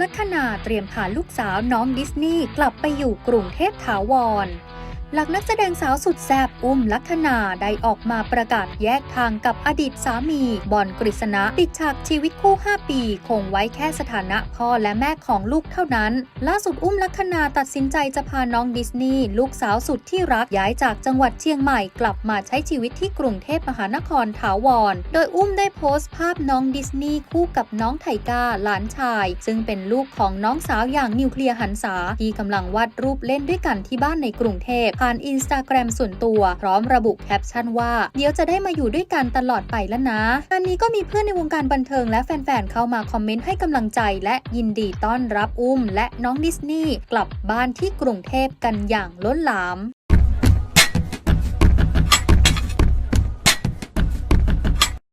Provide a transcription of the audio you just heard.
ลัคนาเตรียมพาลูกสาวน้องดิสนีย์กลับไปอยู่กรุงเทพถาวร หลักนักแสดงสาวสุดแซ่บอุ้มลัคนาได้ออกมาประกาศแยกทางกับอดีตสามี บอลกฤษณะปิดฉากชีวิตคู่ 5 ปี คงไว้แค่สถานะพ่อและแม่ของลูกเท่านั้น ล่าสุดอุ้มลัคนาตัดสินใจจะพาน้องดิสนีย์ลูกสาวสุดที่รักย้ายจากจังหวัดเชียงใหม่กลับมาใช้ชีวิตที่กรุงเทพมหานครถาวร โดยอุ้มได้โพสต์ภาพน้องดิสนีย์คู่กับน้องไทก้าหลานชาย ซึ่งเป็นลูกของน้องสาวอย่างนิวเคลียร์หันษาที่กำลังวาดรูปเล่นด้วยกันที่บ้านในกรุงเทพผ่านอินสตาแกรมส่วนตัว พร้อมระบุแคปชั่นว่า เดี๋ยวจะได้มาอยู่ด้วยกันตลอดไปแล้วนะงานนี้ก็มีเพื่อนในวงการบันเทิงและแฟนๆเข้ามาคอมเมนต์ให้กำลังใจ และยินดีต้อนรับอุ้ม และน้องดิสนีย์กลับบ้านที่กรุงเทพกันอย่างล้นหลาม